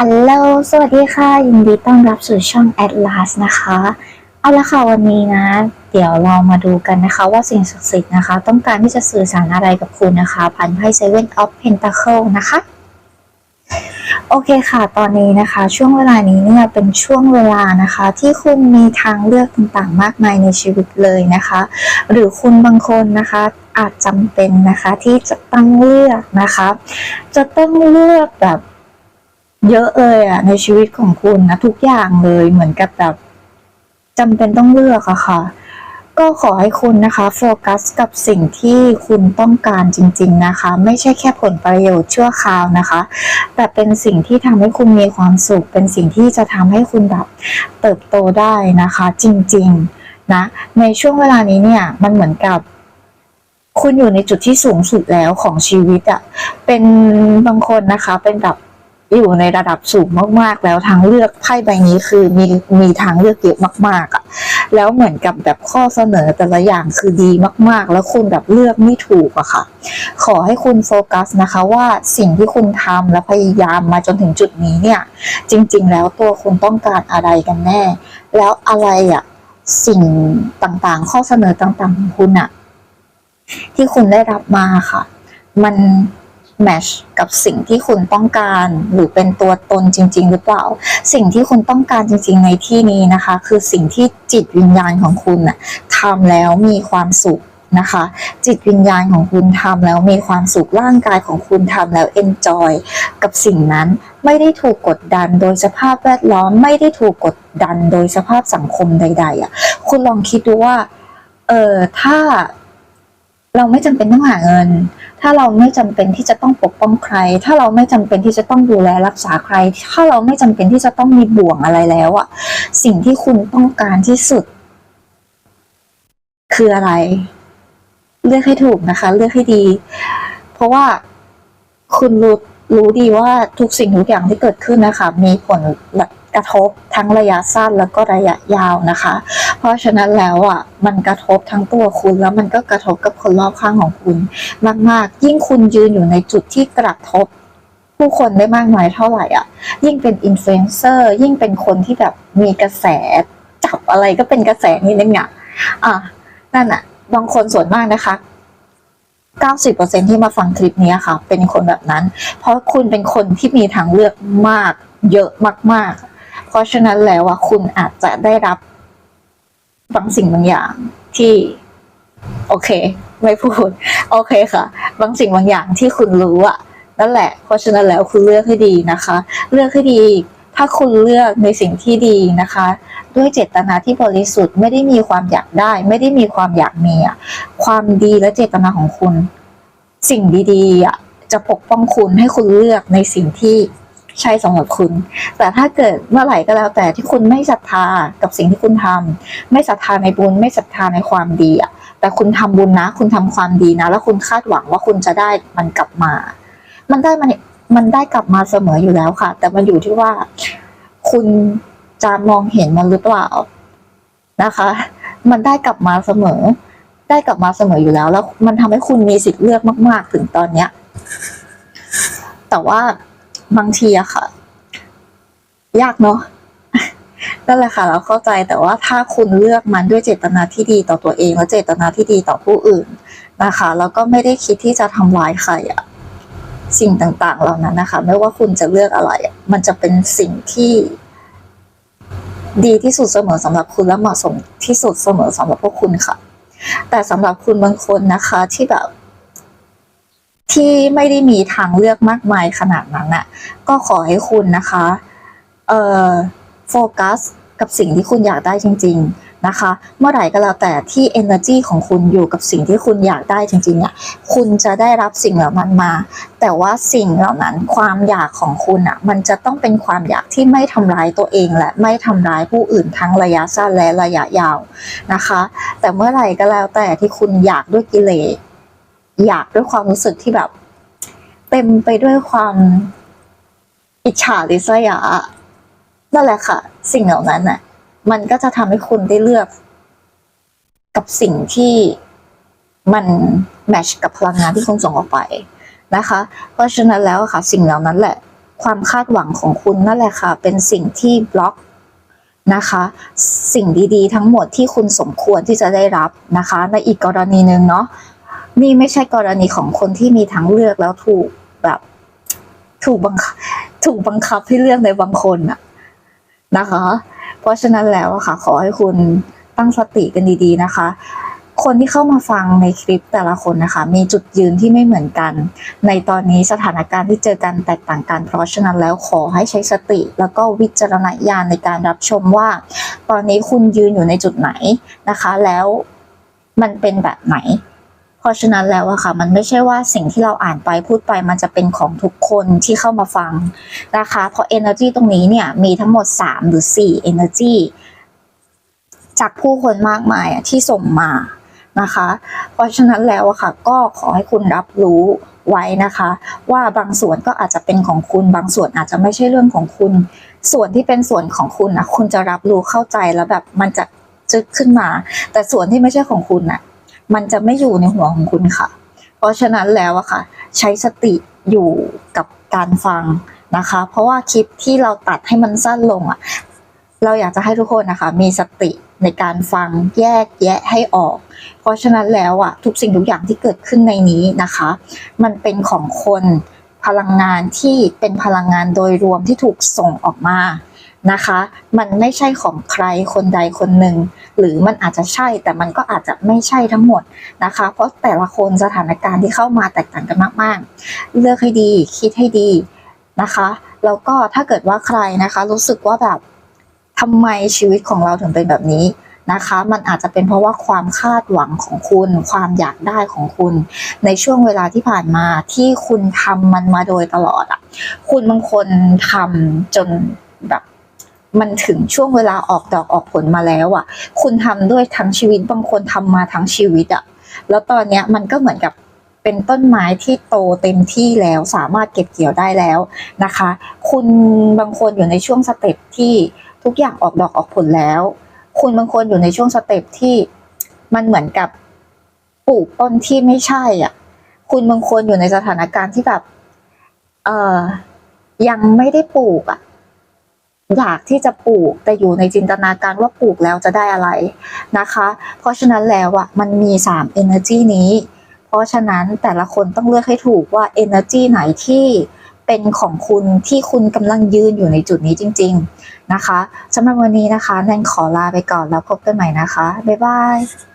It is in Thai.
อัลโหลสวัสดีค่ะ ยินดีต้อนรับสู่ช่อง Atlas นะคะ เอาละค่ะวันนี้นะ เดี๋ยวเรามาดูกันนะคะว่าสิ่งศักดิ์สิทธิ์นะคะ ต้องการที่จะสื่อสารอะไรกับคุณนะคะผ่านไพ่ Seven of Pentacle นะคะ โอเคค่ะ ตอนนี้นะคะ ช่วงเวลานี้เนี่ยเป็นช่วงเวลานะคะ ที่คุณมีทางเลือกต่างๆ มากมายในชีวิตเลยนะคะ หรือคุณบางคนนะคะอาจจำเป็นนะคะที่จะต้องเลือกนะคะ จะต้องเลือกแบบ เยอะเลยอะในชีวิตของคุณนะทุกอย่างเลยเหมือนกับแบบจำเป็นต้องเลือกอะค่ะ ก็ขอให้คุณนะคะโฟกัสกับสิ่งที่คุณต้องการจริง ๆนะคะ ไม่ใช่แค่ผลประโยชน์ชั่วคราวนะคะ แต่เป็นสิ่งที่ทำให้คุณมีความสุข เป็นสิ่งที่จะทำให้คุณแบบเติบโตได้นะคะ จริงๆนะในช่วงเวลานี้เนี่ยมันเหมือนกับคุณอยู่ในจุดที่สูงสุดแล้วของชีวิตอะเป็นบางคนนะคะเป็นแบบ อยู่ในระดับสูงมากๆ แล้วทางเลือกไพ่ใบนี้คือมีมีทางเลือกเยอะมากๆอะแล้วเหมือนกับแบบข้อเสนอแต่ละอย่างคือดีมากๆ แล้วคุณแบบเลือกไม่ถูกอะค่ะ ขอให้คุณโฟกัสนะคะว่าสิ่งที่คุณทำและพยายามมาจนถึงจุดนี้เนี่ย จริง ๆ แล้วตัวคุณต้องการอะไรกันแน่ แล้วอะไรอะสิ่งต่างๆ ข้อเสนอต่างๆของคุณอะที่คุณได้รับมาค่ะ มัน แมชกับสิ่งที่คุณต้องการหรือเป็นตัวตนจริง ๆ หรือเปล่า สิ่งที่คุณต้องการจริง ๆ ในที่นี้นะคะ คือสิ่งที่จิตวิญญาณของคุณน่ะทำแล้วมีความสุขนะคะ จิตวิญญาณของคุณทำแล้วมีความสุขร่างกายของคุณทำแล้วเอนจอยกับสิ่งนั้นไม่ได้ถูกกดดันโดยสภาพแวดล้อมไม่ได้ถูกกดดันโดยสภาพสังคมใด ๆอะคุณลองคิดดูว่าเออถ้าเราไม่จำเป็นต้องหาเงิน ถ้าเราไม่จำเป็นที่จะต้องปกป้องใคร ถ้าเราไม่จำเป็นที่จะต้องดูแลรักษาใคร ถ้าเราไม่จำเป็นที่จะต้องมีบ่วงอะไรแล้วอะสิ่งที่คุณต้องการที่สุด คืออะไร เลือกให้ถูกนะคะ เลือกให้ดี เพราะว่าคุณรู้รู้ดีว่าทุกสิ่งทุกอย่างที่เกิดขึ้นนะคะ มีผลกระทบทั้งระยะสั้นแล้วก็ระยะยาวนะคะ ราะฉะนั้นแล้วอะมันกระทบทั้งตัวคุณแล้วมันก็กระทบกับคนรอบข้างของคุณมากๆ ยิ่งคุณยืนอยู่ในจุดที่กระทบผู้คนได้มากน้อยเท่าไหร่อะ ยิ่งเป็นอินฟลูเอนเซอร์ยิ่งเป็นคนที่แบบมีกระแสจับอะไรก็เป็นกระแสนี่นั่นไงอะนั่นอะ บางคนส่วนมากนะคะ90%ที่มาฟังคลิปนี้ค่ะ เป็นคนแบบนั้น เพราะคุณเป็นคนที่มีทางเลือกมาก เยอะมาก ๆ เพราะฉะนั้นแล้วอะคุณอาจจะได้รับ บางสิ่งบางอย่างที่โอเค ไม่พูด โอเคค่ะ บางสิ่งบางอย่างที่คุณรู้อะนั่นแหละ เพราะฉะนั้นแล้วคุณเลือกให้ดีนะคะ เลือกให้ดี ถ้าคุณเลือกในสิ่งที่ดีนะคะ ด้วยเจตนาที่บริสุทธิ์ไม่ได้มีความอยากได้ ไม่ได้มีความอยากมีอะความดีและเจตนาของคุณ สิ่งดีๆอะจะปกป้องคุณให้คุณเลือกในสิ่งที่ ใช่สำหรับคุณ แต่ถ้าเกิดเมื่อไหร่ก็แล้วแต่ที่คุณไม่ศรัทธากับสิ่งที่คุณทำไม่ศรัทธาในบุญ ไม่ศรัทธาในความดีอะแต่คุณทำบุญนะ คุณทำความดีนะ แล้วคุณคาดหวังว่าคุณจะได้มันกลับมา มันได้มันมันได้กลับมาเสมออยู่แล้วค่ะ แต่มันอยู่ที่ว่า คุณจะมองเห็นมันหรือเปล่านะคะ มันได้กลับมาเสมอ ได้กลับมาเสมออยู่แล้ว แล้วมันทำให้คุณมีสิทธิ์เลือกมาก ๆ ถึงตอนเนี้ย แต่ว่า บางทีอะค่ะ ยากเนาะนั่นแหละค่ะ เราเข้าใจแต่ว่าถ้าคุณเลือกมันด้วยเจตนาที่ดีต่อตัวเอง และเจตนาที่ดีต่อผู้อื่นนะคะ แล้วก็ไม่ได้คิดที่จะทำร้ายใครอะสิ่งต่างๆ เหล่านั้นนะคะ ไม่ว่าคุณจะเลือกอะไรอะมันจะเป็นสิ่งที่ ดีที่สุดเสมอสำหรับคุณและเหมาะสมที่สุดเสมอสำหรับพวกคุณค่ะ แต่สำหรับคุณบางคนนะคะที่แบบ ที่ไม่ได้มีทางเลือกมากมายขนาดนั้นน่ะ ก็ขอให้คุณนะคะเอ่อโฟกัสกับสิ่งที่คุณอยากได้จริง ๆนะคะ เมื่อไหร่ก็แล้วแต่ที่ energy ของคุณอยู่กับสิ่งที่คุณอยากได้จริงๆเนี่ยคุณจะได้รับสิ่งเหล่านั้นมา แต่ว่าสิ่งเหล่านั้นความอยากของคุณอะมันจะต้องเป็นความอยากที่ไม่ทำร้ายตัวเองและไม่ทำร้ายผู้อื่นทั้งระยะสั้นและระยะยาวนะคะ แต่เมื่อไหร่ก็แล้วแต่ที่คุณอยากด้วยกิเลส อยากด้วยความรู้สึกที่แบบ เต็มไปด้วยความอิจฉาริษยานั่นแหละค่ะ สิ่งเหล่านั้นน่ะ มันก็จะทำให้คุณได้เลือกกับสิ่งที่มันแมชกับพลังงานที่คุณส่งออกไปนะคะ เพราะฉะนั้นแล้วค่ะ สิ่งเหล่านั้นแหละ ความคาดหวังของคุณนั่นแหละค่ะ เป็นสิ่งที่บล็อกนะคะ สิ่งดีๆ ทั้งหมดที่คุณสมควรที่จะได้รับนะคะ ในอีกกรณีหนึ่งเนาะ นี่ไม่ใช่กรณีของคนที่มีทางเลือกแล้วถูกแบบ ถูกบังถูกบังคับให้เลือกในบางคนอะนะคะ เพราะฉะนั้นแล้วอะค่ะ ขอให้คุณตั้งสติกันดี ๆ นะคะ คนที่เข้ามาฟังในคลิปแต่ละคนนะคะ มีจุดยืนที่ไม่เหมือนกัน ในตอนนี้สถานการณ์ที่เจอกันแตกต่างกัน เพราะฉะนั้นแล้วขอให้ใช้สติ แล้วก็วิจารณญาณในการรับชมว่า ตอนนี้คุณยืนอยู่ในจุดไหนนะคะ แล้วมันเป็นแบบไหน เพราะฉะนั้นแล้วอะค่ะ มันไม่ใช่ว่าสิ่งที่เราอ่านไปพูดไปมันจะเป็นของทุกคนที่เข้ามาฟังนะคะ เพราะ energy ตรงนี้เนี่ยมีทั้งหมด 3 หรือ 4 energy จากผู้คนมากมายอะที่ส่งมานะคะ เพราะฉะนั้นแล้วอะค่ะ ก็ขอให้คุณรับรู้ไว้นะคะ ว่าบางส่วนก็อาจจะเป็นของคุณบางส่วนอาจจะไม่ใช่เรื่องของคุณ ส่วนที่เป็นส่วนของคุณนะคุณจะรับรู้เข้าใจแล้วแบบมันจะจึกขึ้นมา แต่ส่วนที่ไม่ใช่ของคุณน่ะ มันจะไม่อยู่ในหัวของคุณค่ะ เพราะฉะนั้นแล้วอะค่ะ ใช้สติอยู่กับการฟังนะคะ เพราะว่าคลิปที่เราตัดให้มันสั้นลงอะเราอยากจะให้ทุกคนนะคะ มีสติในการฟังแยกแยะให้ออก เพราะฉะนั้นแล้วอะทุกสิ่งทุกอย่างที่เกิดขึ้นในนี้นะคะ มันเป็นของคนพลังงานที่เป็นพลังงานโดยรวมที่ถูกส่งออกมา นะคะ มันไม่ใช่ของใครคนใดคนหนึ่ง หรือมันอาจจะใช่แต่มันก็อาจจะไม่ใช่ทั้งหมดนะคะ เพราะแต่ละคนสถานการณ์ที่เข้ามาแตกต่างกันมากๆ เลือกให้ดีคิดให้ดีนะคะแล้วก็ถ้าเกิดว่าใครนะคะ รู้สึกว่าแบบทำไมชีวิตของเราถึงเป็นแบบนี้นะคะ มันอาจจะเป็นเพราะว่าความคาดหวังของคุณ ความอยากได้ของคุณ ในช่วงเวลาที่ผ่านมาที่คุณทำมันมาโดยตลอดอะ คุณบางคนทำจนแบบ มันถึงช่วงเวลาออกดอกออกผลมาแล้วอะ คุณทำด้วยทั้งชีวิตบางคนทำมาทั้งชีวิตอะ แล้วตอนเนี้ยมันก็เหมือนกับเป็นต้นไม้ที่โตเต็มที่แล้วสามารถเก็บเกี่ยวได้แล้วนะคะ คุณบางคนอยู่ในช่วงสเต็ปที่ทุกอย่างออกดอกออกผลแล้ว คุณบางคนอยู่ในช่วงสเต็ปที่มันเหมือนกับปลูกต้นที่ไม่ใช่อะ คุณบางคนอยู่ในสถานการณ์ที่แบบ เอ่อ ยังไม่ได้ปลูกอะ อยากที่จะปลูกแต่อยู่ในจินตนาการว่าปลูกแล้วจะได้อะไรนะคะ เพราะฉะนั้นแล้วอะมันมีสาม energy นี้ เพราะฉะนั้นแต่ละคนต้องเลือกให้ถูกว่า energy ไหนที่เป็นของคุณที่คุณกำลังยืนอยู่ในจุดนี้จริง ๆนะคะสำหรับวันนี้นะคะแนนขอลาไปก่อนแล้วพบกันใหม่นะคะ บ๊ายบาย